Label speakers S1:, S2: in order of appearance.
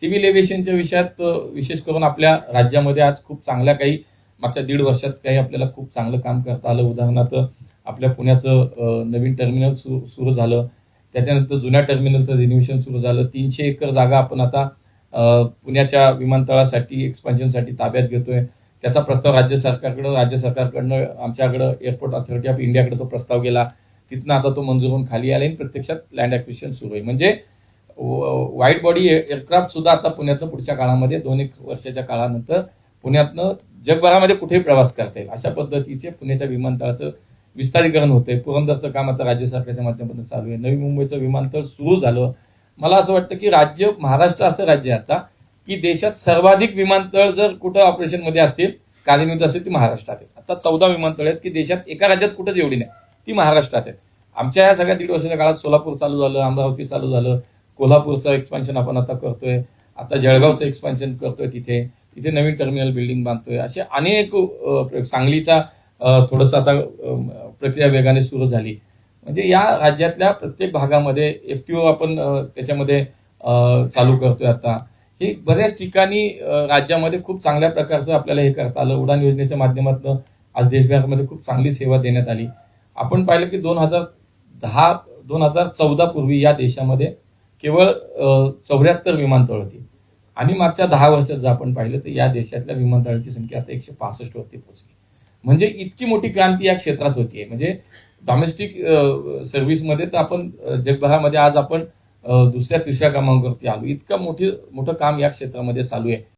S1: Civil एव्हिएशनच्या विषयात विशेष करून आपल्या राज्यामध्ये आज खूप चांगल्या काही मागच्या दीड वर्षात काही आपल्याला खूप चांगलं काम करता आलं. उदाहरणार्थ आपल्या पुण्याचं नवीन टर्मिनल सुरू सुरू झालं. त्याच्यानंतर जुन्या टर्मिनलचं रिन्युएशन सुरू झालं. तीनशे एकर जागा आपण आता पुण्याच्या विमानतळासाठी एक्सपान्शनसाठी ताब्यात घेतोय. त्याचा प्रस्ताव राज्य सरकारकडं राज्य सरकारकडनं आमच्याकडं एअरपोर्ट अथॉरिटी ऑफ इंडियाकडे तो प्रस्ताव गेला. तिथनं आता तो मंजूर होऊन खाली आला आणि प्रत्यक्षात लँड ॲक्विशन सुरू आहे. म्हणजे वाईट बॉडी एअरक्राफ्ट सुद्धा आता पुण्यातनं पुढच्या काळामध्ये दोन एक वर्षाच्या काळानंतर पुण्यातनं जगभरामध्ये कुठेही प्रवास करता येईल. अशा पद्धतीचे पुण्याच्या विमानतळाचं विस्तारीकरण होतंय. पुरंदरचं काम आता राज्य सरकारच्या माध्यमातून चालू आहे. नवी मुंबईचं विमानतळ सुरू झालं. मला असं वाटतं की राज्य महाराष्ट्र असं राज्य आहे आता की देशात सर्वाधिक विमानतळ जर कुठं ऑपरेशनमध्ये असतील कार्यान्वित असेल ती महाराष्ट्रात आहेत. आता चौदा विमानतळ आहेत की देशात एका राज्यात कुठंच एवढी नाही. ती महाराष्ट्रात आहेत. आमच्या या सगळ्या दीड वर्षाच्या काळात सोलापूर चालू झालं अमरावती चालू झालं कोल्हापूरचं एक्सपान्शन आपण आता करतोय आता जळगावचं एक्सपान्शन करतोय तिथे. तिथे नवीन टर्मिनल बिल्डिंग बांधतोय. असे अनेक प्रयोग- सांगलीचा थोडंसं आता प्रक्रिया वेगाने सुरू झाली. म्हणजे या राज्यातल्या प्रत्येक भागामध्ये एफ टी ओ आपण त्याच्यामध्ये चालू करतोय आता. हे बऱ्याच ठिकाणी राज्यामध्ये खूप चांगल्या प्रकारचं आपल्याला हे करता आलं. उडान योजनेच्या माध्यमातून आज देशभरामध्ये खूप चांगली सेवा देण्यात आली. आपण पाहिलं की दोन हजार दहा दोन हजार चौदा पूर्वी या देशामध्ये केवळ चौऱ्याहत्तर विमानतळ होती आणि मागच्या दहा वर्षात जर आपण पाहिलं तर या देशातल्या विमानतळांची संख्या आता एकशे पासष्ट वरती पोहोचली. म्हणजे इतकी मोठी क्रांती या क्षेत्रात होतीये. म्हणजे डॉमेस्टिक सर्व्हिसमध्ये तर आपण जगभरामध्ये आज आपण दुसऱ्या तिसऱ्या क्रमांकावरती आलो. इतकं मोठी मोठं काम या क्षेत्रामध्ये चालू आहे.